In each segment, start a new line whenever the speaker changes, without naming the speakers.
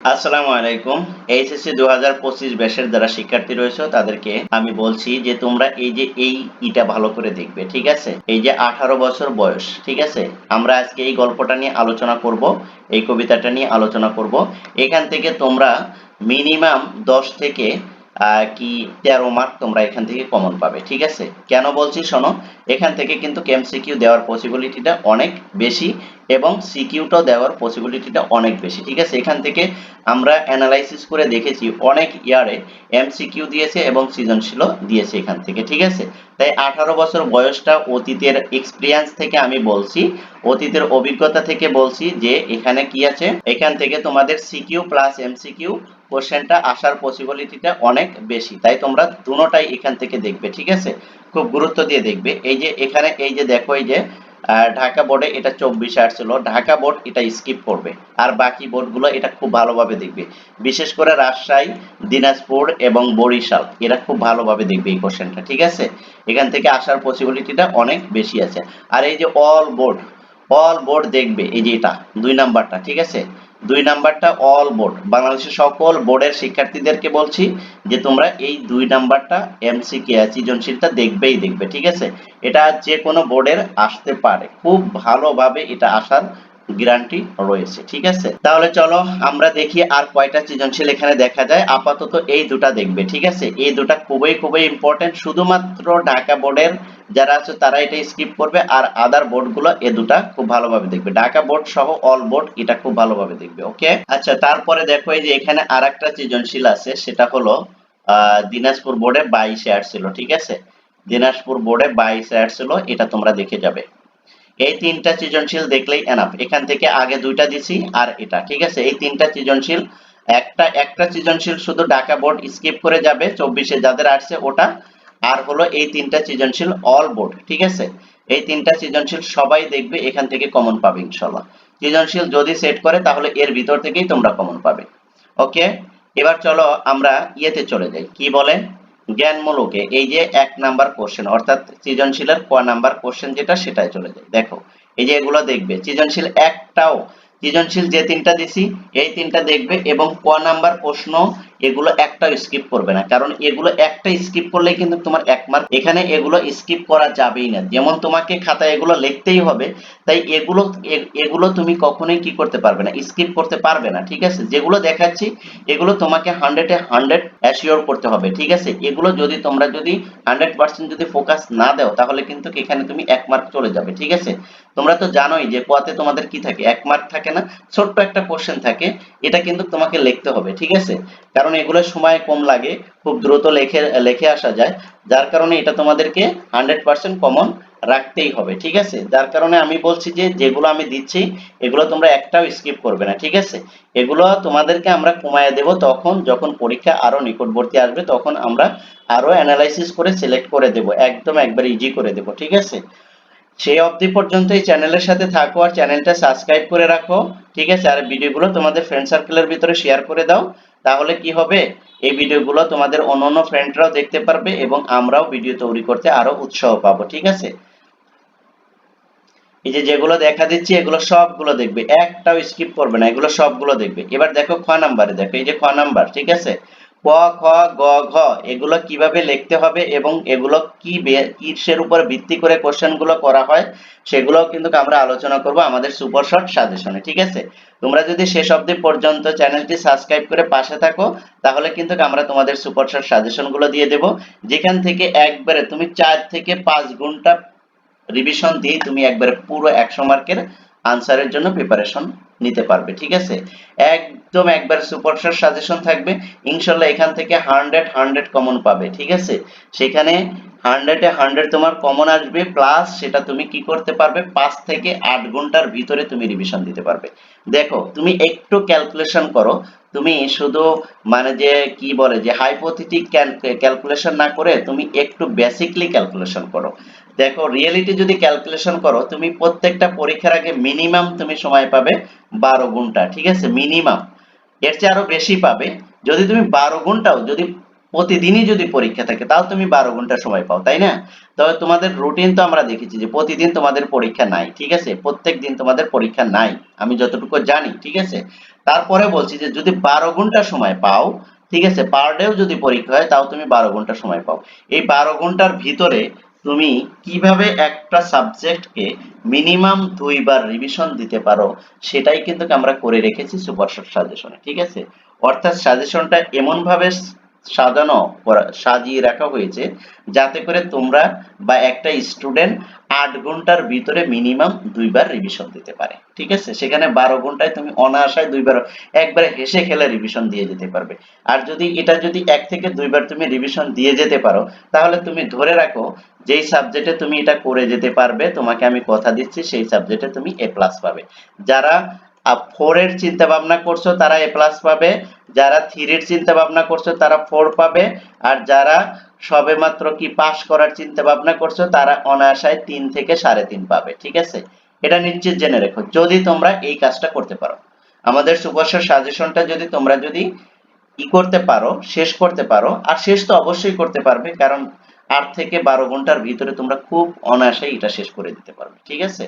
আসসালামু আলাইকুম। এইচএসসি দু হাজার পঁচিশ ব্যাসের যারা শিক্ষার্থী রয়েছে, তাদেরকে আমি বলছি যে তোমরা এই যে এই ইটা ভালো করে দেখবে, ঠিক আছে? এই যে আঠারো বছর বয়স, ঠিক আছে? আমরা আজকে এই গল্পটা নিয়ে আলোচনা করব, এই কবিতাটা নিয়ে আলোচনা করব। এখান থেকে তোমরা মিনিমাম দশ থেকে কি তেরো মার্ক তোমরা এখান থেকে কমন পাবে, ঠিক আছে? কেন বলছি? শোনো, এখান থেকে কিন্তু এমসিকিউ দেওয়ার পসিবিলিটিটা অনেক বেশি এবং সিকিউটাও দেওয়ার পসিবিলিটিটা অনেক বেশি, ঠিক আছে? এখান থেকে আমরা অ্যানালাইসিস করে দেখেছি অনেক ইয়ারে এমসিকিউ দিয়েছে এবং সৃজনশীলও দিয়েছে এখান থেকে, ঠিক আছে? তাই আঠারো বছর বয়সটা অতীতের এক্সপিরিয়েন্স থেকে আমি বলছি, অতীতের অভিজ্ঞতা থেকে বলছি যে এখানে কি আছে? এখান থেকে তোমাদের সিকিউ প্লাস এমসিকিউ কোশ্চেনটা আসার পসিবিলিটিটা অনেক বেশি। তাই তোমরা দুটোটাই এখান থেকে দেখবে, ঠিক আছে? খুব গুরুত্ব দিয়ে দেখবে। এই যে এখানে, এই যে দেখো, এই যে ঢাকা বোর্ডে এটা চব্বিশে আসছিল। ঢাকা বোর্ড এটা স্কিপ করবে। আর বাকি বোর্ডগুলো এটা খুব ভালোভাবে দেখবে। বিশেষ করে রাজশাহী, দিনাজপুর এবং বরিশাল, এরা খুব ভালোভাবে দেখবে এই কোশ্চেনটা ঠিক আছে? এখান থেকে আসার পসিবিলিটিটা অনেক বেশি আছে। আর এই যে অল বোর্ড অল বোর্ড দেখবে, এই যে এটা, দুই নাম্বারটা, ঠিক আছে? দুই নাম্বারটা অল বোর্ড বাংলাদেশের সকল বোর্ডের শিক্ষার্থীদেরকে বলছি যে তোমরা এই দুই নাম্বারটা এমসিকে সৃজনশীলটা দেখবেই দেখবে, ঠিক আছে? এটা যে কোনো বোর্ডের আসতে পারে। খুব ভালোভাবে এটা আসার গ্যারান্টি রয়েছে, ঠিক আছে? তাহলে চলো আমরা দেখি আর কয়টা সৃজনশীল এখানে দেখা যায়। আপাতত এই দুটা দেখবে, ঠিক আছে? এই দুটা খুবই খুবই ইম্পর্টেন্ট শুধুমাত্র ঢাকা বোর্ডের যারা আছে তারা এটা স্কিপ করবে আর আদার বোর্ডগুলো এ দুটা খুব ভালোভাবে দেখবে। ঢাকা বোর্ড সহ অল বোর্ড এটা খুব ভালোভাবে দেখবে ওকে আচ্ছা তারপরে দেখো এই যে এখানে আর একটা সৃজনশীল আছে, সেটা হলো দিনাজপুর বোর্ডে বাইশে আসছিল ঠিক আছে? দিনাজপুর বোর্ডে বাইশে আসছিল এটা তোমরা দেখে যাবে। এই তিনটা সৃজনশীল দেখলেই এনাফ এখান থেকে আগে দুইটা দিছি আর এটা, ঠিক আছে? এই তিনটা সৃজনশীল, একটা একটা সৃজনশীল শুধু ঢাকা বোর্ড স্কিপ করে যাবে, চব্বিশে যাদের আসছে ওটা, আর হলো এই তিনটা সৃজনশীল অল বোর্ড ঠিক আছে? এই তিনটা সৃজনশীল সবাই দেখবে, এখান থেকে কমন পাবে ইনশাল্লাহ সৃজনশীল যদি সেট করে, তাহলে এর ভিতর থেকেই তোমরা কমন পাবে। ওকে এবার চলো আমরা ইয়েতে চলে যাই। কি বলে? জ্ঞানমূলকে এই যে এক নাম্বার কোশ্চেন অর্থাৎ সৃজনশীলের ক নাম্বার কোশ্চেন যেটা, সেটাই চলে যায়। দেখো, এই যে এগুলো দেখবে, সৃজনশীল একটাও, সৃজনশীল যে তিনটা দিছি, এই তিনটা দেখবে এবং ক নাম্বার প্রশ্ন এগুলো একটাও স্কিপ করবে না। কারণ এগুলো একটা স্কিপ করলে কিন্তু তোমার এক মার্ক এখানে এগুলো স্কিপ করা যাবেই না। যেমন তোমাকে খাতায় এগুলো লিখতেই হবে, তাই এগুলো এগুলো তুমি কখনোই কি করতে পারবে না স্কিপ করতে পারবে না, ঠিক আছে? যেগুলো দেখাচ্ছি, এগুলো তোমাকে হান্ড্রেডে হান্ড্রেড অ্যাসিওর করতে হবে, ঠিক আছে? এগুলো যদি তোমরা যদি হান্ড্রেড পার্সেন্ট যদি ফোকাস না দাও, তাহলে কিন্তু এখানে তুমি এক মার্ক চলে যাবে, ঠিক আছে? তোমরা তো জানোই যে কোয়াতে তোমাদের কি থাকে? এক মার্ক থাকে না, ছোট্ট একটা কোশ্চেন থাকে, এটা কিন্তু তোমাকে লিখতে হবে, ঠিক আছে? কারণ এগুলো সময় কম লাগে, খুব দ্রুত লেখে লেখে আসা যায়, যার কারণে এটা তোমাদেরকে হান্ড্রেড পার্সেন্ট কমন রাখতেই হবে, ঠিক আছে? যার কারণে আমি বলছি যে, যেগুলো আমি দিচ্ছি, এগুলো তোমরা একটাও স্কিপ করবে না, ঠিক আছে? এগুলো তোমাদেরকে আমরা কমায় দেব তখন, যখন পরীক্ষা আরও নিকটবর্তী আসবে, তখন আমরা আরও অ্যানালাইসিস করে সিলেক্ট করে দেব, একদম একবার ইজি করে দেব, ঠিক আছে? সেই অবধি পর্যন্ত এই চ্যানেলের সাথে থাকো আর চ্যানেলটা সাবস্ক্রাইব করে রাখো, ঠিক আছে? আর ভিডিওগুলো তোমাদের ফ্রেন্ড সার্কেলের ভিতরে শেয়ার করে দাও, তাহলে কি হবে? এই ভিডিওগুলো তোমাদের অন্যান্য ফ্রেন্ডরাও দেখতে পারবে এবং আমরাও ভিডিও তৈরি করতে আরও উৎসাহ পাবো, ঠিক আছে? এই যে যেগুলো দেখা দিচ্ছি, এগুলো সবগুলো দেখবে, একটাও স্কিপ করবে না, এগুলো সবগুলো দেখবে। এবার দেখো খ নাম্বারে দেখো, এই যে খ নাম্বার ঠিক আছে? ক খ, গ, ঘ, এগুলো কীভাবে লিখতে হবে এবং এগুলো কি কিসের উপর ভিত্তি করে কোশ্চেনগুলো করা হয়, সেগুলোও কিন্তু আমরা আলোচনা করব আমাদের সুপার শর্ট সাজেশনে, ঠিক আছে? তোমরা যদি শেষ অবধি পর্যন্ত চ্যানেলটি সাবস্ক্রাইব করে পাশে থাকো, তাহলে কিন্তু আমরা তোমাদের সুপার শর্ট সাজেশনগুলো দিয়ে দেব, যেখান থেকে একবারে তুমি চার থেকে পাঁচ ঘণ্টা রিভিশন দিয়ে তুমি একবারে পুরো একশো মার্কের আনসারের জন্য প্রিপারেশন নিতে পারবে, ঠিক আছে? একদম একবার সুপারশট সাজেশন থাকবে, ইনশাল্লাহ এখান থেকে হান্ড্রেড হান্ড্রেড কমন পাবে, ঠিক আছে? সেখানে হান্ড্রেডে হান্ড্রেড তোমার কমন আসবে প্লাস সেটা তুমি কি করতে পারবে? পাঁচ থেকে আট ঘণ্টার ভিতরে তুমি রিভিশন দিতে পারবে। দেখো, তুমি একটু ক্যালকুলেশন করো, তুমি শুধু মানে যে কি বলে, যে হাইপোথেটিক ক্যালকুলেশন না করে তুমি একটু বেসিকলি ক্যালকুলেশন করো। দেখো রিয়েলিটি যদি ক্যালকুলেশন করো, তুমি প্রত্যেকটা পরীক্ষার আগে মিনিমাম তুমি সময় পাবে বারো ঘণ্টা ঠিক আছে? মিনিমাম এর চেয়ে আরও বেশি পাবে। যদি তুমি বারো ঘন্টাও যদি প্রতিদিনই যদি পরীক্ষা থাকে, তাও তুমি বারো ঘণ্টা সময় পাও, তাই না? তবে তোমাদের রুটিন তো আমরা দেখেছি যে, প্রতিদিন তোমাদের পরীক্ষা নাই, ঠিক আছে? প্রত্যেক দিন তোমাদের পরীক্ষা নাই, আমি যতটুকু জানি, ঠিক আছে? তারপরে বলছি যে, যদি বারো ঘণ্টা সময় পাও, ঠিক আছে? পার ডেও যদি পরীক্ষা হয়, তাও তুমি বারো ঘণ্টা সময় পাও। এই বারো ঘণ্টার ভিতরে তুমি কীভাবে একটা সাবজেক্টকে মিনিমাম দুইবার রিভিশন দিতে পারো, সেটাই কিন্তু আমরা করে রেখেছি সুপার সাজেশনে, ঠিক আছে? অর্থাৎ সাজেশনটা এমন ভাবে সাজানো সাজিয়ে রাখা হয়েছে যাতে করে তোমরা বা একটা স্টুডেন্ট আট ঘণ্টার ভিতরে মিনিমাম দুইবার রিভিশন দিতে পারে। ঠিক আছে? সেখানে বারো ঘন্টায় তুমি অনায়াসায় দুইবার একবারে হেসে খেলে রিভিশন দিয়ে যেতে পারবে। আর যদি এটা যদি এক থেকে দুইবার তুমি রিভিশন দিয়ে যেতে পারো, তাহলে তুমি ধরে রাখো যেই সাবজেক্টে তুমি এটা করে যেতে পারবে, তোমাকে আমি কথা দিচ্ছি, সেই সাবজেক্টে তুমি এ প্লাস পাবে। যারা ফোর এর চিন্তা ভাবনা করছ, তারা এ প্লাস পাবে। যারা থ্রির চিন্তা ভাবনা করছ, তারা ফোর পাবে। আর যারা সবে মাত্র কি পাশ করার চিন্তা ভাবনা করছ, তারা অনায়াসায় তিন থেকে সাড়ে তিন পাবে, ঠিক আছে? এটা নিশ্চিত জেনে রেখো, যদি তোমরা এই কাজটা করতে পারো। আমাদের সুপারশোর সাজেশনটা যদি তোমরা যদি ই করতে পারো, শেষ করতে পারো, আর শেষ তো অবশ্যই করতে পারবে, কারণ আট থেকে বারো ঘণ্টার ভিতরে তোমরা খুব অনায়াসে এটা শেষ করে দিতে পারবে, ঠিক আছে?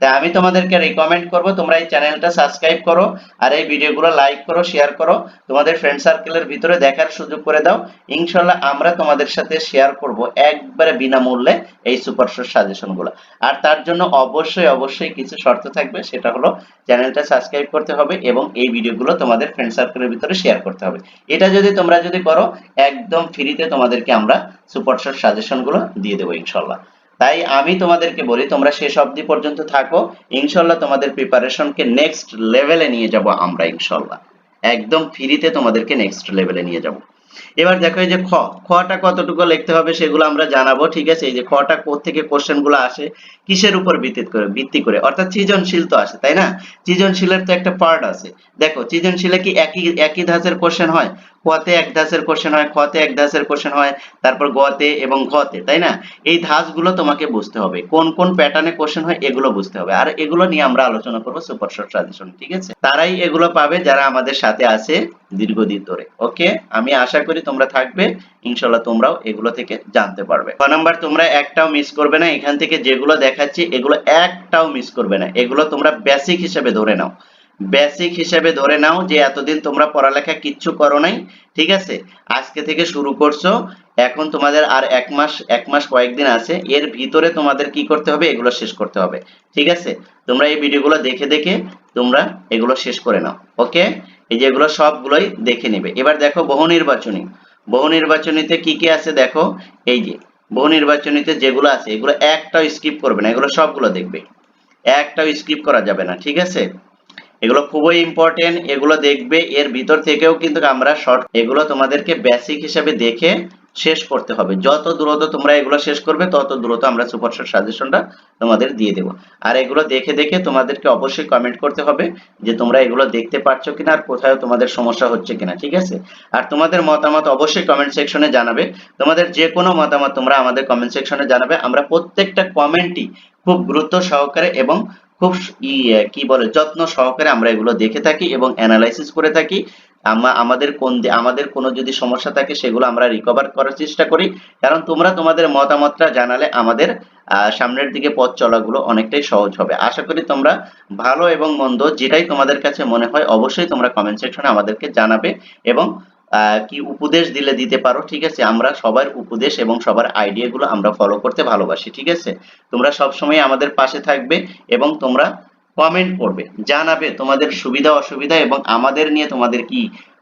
তাই আমি তোমাদেরকে রেকমেন্ড করব, তোমরা এই চ্যানেলটা সাবস্ক্রাইব করো আর এই ভিডিওগুলো লাইক করো শেয়ার করো। তোমাদের ফ্রেন্ড সার্কেলের ভিতরে দেখার সুযোগ করে দাও। ইনশাল্লাহ আমরা তোমাদের সাথে শেয়ার করব একবারে বিনামূল্যে এই সুপার সাজেশনগুলো আর তার জন্য অবশ্যই অবশ্যই কিছু শর্ত থাকবে, সেটা হলো চ্যানেলটা সাবস্ক্রাইব করতে হবে এবং এই ভিডিওগুলো তোমাদের ফ্রেন্ড সার্কেলের ভিতরে শেয়ার করতে হবে। এটা যদি তোমরা যদি করো, একদম ফ্রিতে তোমাদেরকে আমরা সুপার শোর সাজেশনগুলো দিয়ে দেবো ইনশাল্লাহ। তাই আমি তোমাদেরকে বলি, তোমরা শেষ অবধি পর্যন্ত থাকো। ইনশাল্লাহ তোমাদের প্রিপারেশনকে নেক্সট লেভেলে নিয়ে যাব আমরা ইনশাল্লাহ একদম ফ্রিতে তোমাদেরকে নেক্সট লেভেলে নিয়ে যাব। এবার দেখো, এই যে খ, খটা কতটুকু লিখতে হবে সেগুলো আমরা জানাব, ঠিক আছে? এই যে খটা কোথ থেকে কোশ্চেনগুলো আসে, কিসের উপর ভিত্তি করে ভিত্তি করে? অর্থাৎ সৃজনশীল তো আসে, তাই না? সৃজনশীলের তো একটা পার্ট আছে। দেখো, সৃজনশীলে কি একই একই ধাঁচের কোশ্চেন হয়? কতে এক ধাঁচের কোশ্চেন হয় খতে এক ধাঁচের কোশ্চেন হয়, তারপর গতে এবং ঘতে, তাই না? এই ধাঁচগুলো তোমাকে বুঝতে হবে। কোন কোন প্যাটার্নে কোশ্চেন হয়, এগুলো বুঝতে হবে। আর এগুলো নিয়ে আমরা আলোচনা করব সুপার শর্ট সাজেশন ঠিক আছে? তারাই এগুলো পাবে যারা আমাদের সাথে আছে দীর্ঘদিন ধরে ওকে আমি আশা করি তোমরা থাকবে ইনশাল্লাহ তোমরাও এগুলো থেকে জানতে পারবে। ক নাম্বার, তোমরা একটাও মিস করবে না। এখান থেকে যেগুলো দেখাচ্ছি, এগুলো একটাও মিস করবে না। এগুলো তোমরা বেসিক হিসেবে ধরে নাও। বেসিক হিসেবে ধরে নাও যে এতদিন তোমরা পড়ালেখা কিচ্ছু করো নাই, ঠিক আছে? আজকে থেকে শুরু করছ। এখন তোমাদের আর এক মাস এক মাস কয়েকদিন আছে। এর ভিতরে তোমাদের কি করতে হবে? এগুলো শেষ করতে হবে, ঠিক আছে? তোমরা এই ভিডিওগুলো দেখে দেখে তোমরা এগুলো শেষ করে নাও, ওকে? এই যে এগুলো সবগুলোই দেখে নেবে। এবার দেখো বহু নির্বাচনী। বহু নির্বাচনীতে কি কি আছে দেখো? এই যে, বহু নির্বাচনীতে যেগুলো আছে, এগুলো একটাও স্কিপ করবে না, এগুলো সবগুলো দেখবে। একটাও স্কিপ করা যাবে না, ঠিক আছে? এগুলো খুবই ইম্পর্টেন্ট এগুলো দেখবে, এর ভিতর থেকেও কিন্তু আমরা শর্ট এগুলো তোমাদেরকে বেসিক হিসেবে দেখে শেষ করতে হবে। যত দ্রুত তোমরা এগুলো শেষ করবে, তত দ্রুত আমরা সুপার শর্ট সাজেশনটা তোমাদের দিয়ে দেবো। আর এগুলো দেখে দেখে তোমাদেরকে অবশ্যই কমেন্ট করতে হবে যে তোমরা এগুলো দেখতে পাচ্ছ কিনা আর কোথায় তোমাদের সমস্যা হচ্ছে কিনা, ঠিক আছে? আর তোমাদের মতামত অবশ্যই কমেন্ট সেকশনে জানাবে। তোমাদের যে কোনো মতামত তোমরা আমাদের কমেন্ট সেকশনে জানাবে। আমরা প্রত্যেকটা কমেন্টই খুব গুরুত্ব সহকারে এবং খুব কি বলে, যত্ন সহকারে আমরা এগুলো দেখে থাকি এবং অ্যানালাইসিস করে থাকি। আমাদের কোন আমাদের কোনো যদি সমস্যা থাকে সেগুলো আমরা রিকভার করার চেষ্টা করি। কারণ তোমরা তোমাদের মতামতটা জানালে আমাদের সামনের দিকে পথ চলাগুলো অনেকটাই সহজ হবে। আশা করি তোমরা ভালো এবং মন্দ যেটাই তোমাদের কাছে মনে হয় অবশ্যই তোমরা কমেন্ট সেকশনে আমাদেরকে জানাবে এবং কি উপদেশ দিলে দিতে পারো, ঠিক আছে? আমরা সবার উপদেশ এবং সবার আইডিয়া গুলো আমরা ফলো করতে ভালোবাসি, ঠিক আছে? তোমরা সব সময় আমাদের পাশে থাকবে এবং তোমরা কমেন্ট করবে, জানাবে তোমাদের সুবিধা অসুবিধা এবং আমাদের নিয়ে তোমাদের কি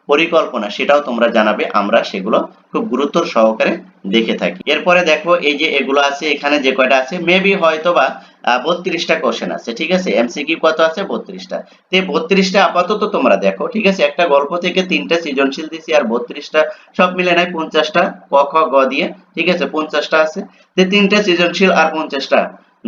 পরিকল্পনা, সেটাও তোমরা জানাবে, আমরা সেগুলো খুব গুরুত্ব সহকারে দেখে থাকি। এরপরে দেখো, এই যে এগুলো আছে, এখানে যে কয়টা আছে মেবি হয়তো বা বত্রিশটা কোশ্চেন আছে, ঠিক আছে? এমসিকিউ কত আছে? বত্রিশটা। তো এই বত্রিশটা আপাতত তোমরা দেখো, ঠিক আছে? একটা গল্প থেকে তিনটা সৃজনশীল দিছি, আর বত্রিশটা সব মিলে নাই, পঞ্চাশটা ক, খ, গ দিয়ে, ঠিক আছে? পঞ্চাশটা আছে। তো তিনটা সৃজনশীল আর পঞ্চাশটা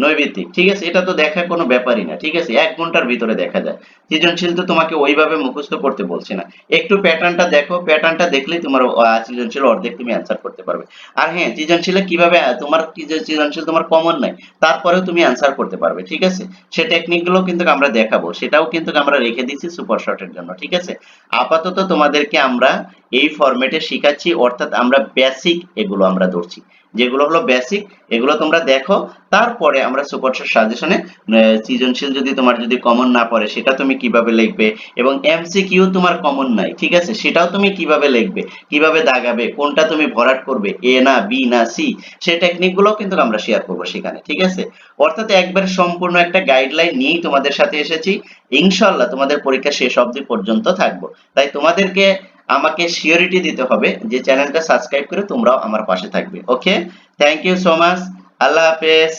নৈবিত্তিক ঠিক আছে? এটা তো দেখা কোনো ব্যাপারই না, ঠিক আছে? এক ঘণ্টার ভিতরে দেখা যায়। সৃজনশীল তো তোমাকে ওইভাবে মুখস্থ করতে বলছে না। একটু প্যাটার্নটা দেখো প্যাটার্নটা দেখলেই তোমার সৃজনশীল অর্ধেক তুমি অ্যান্সার করতে পারবে। আর হ্যাঁ সৃজনশীলে কীভাবে তোমার সৃজনশীল তোমার কমন নাই, তারপরেও তুমি অ্যান্সার করতে পারবে, ঠিক আছে? সে টেকনিকগুলো কিন্তু আমরা দেখাবো, সেটাও কিন্তু আমরা রেখে দিচ্ছি সুপার শর্টের জন্য, ঠিক আছে? আপাতত তোমাদেরকে আমরা এই ফরম্যাটে শিখাচ্ছি, অর্থাৎ আমরা বেসিক এগুলো আমরা ধরছি। যেগুলো হলো বেসিক এগুলো তোমরা দেখো, তারপরে আমরা সুপারশট সাজেশনে সৃজনশীল যদি তোমার যদি কমন না পড়ে, সেটা তুমি কীভাবে লিখবে? এবং এমসিকিউ তোমার কমন নাই, ঠিক আছে? সেটাও তুমি কীভাবে লিখবে? কীভাবে দাগাবে? কোনটা তুমি ভরাট করবে? এ না বি না সি সেই টেকনিকগুলো কিন্তু আমরা শেয়ার করব সেখানে, ঠিক আছে? অর্থাৎ একবার সম্পূর্ণ একটা গাইডলাইন নিয়েই তোমাদের সাথে এসেছি। ইনশাল্লাহ তোমাদের পরীক্ষা শেষ অবধি পর্যন্ত থাকব। তাই তোমাদেরকে আমাকে সিওরিটি দিতে হবে যে চ্যানেলটা সাবস্ক্রাইব করে তোমরাও আমার পাশে থাকবে okay thank you so much আল্লাহ হাফেজ।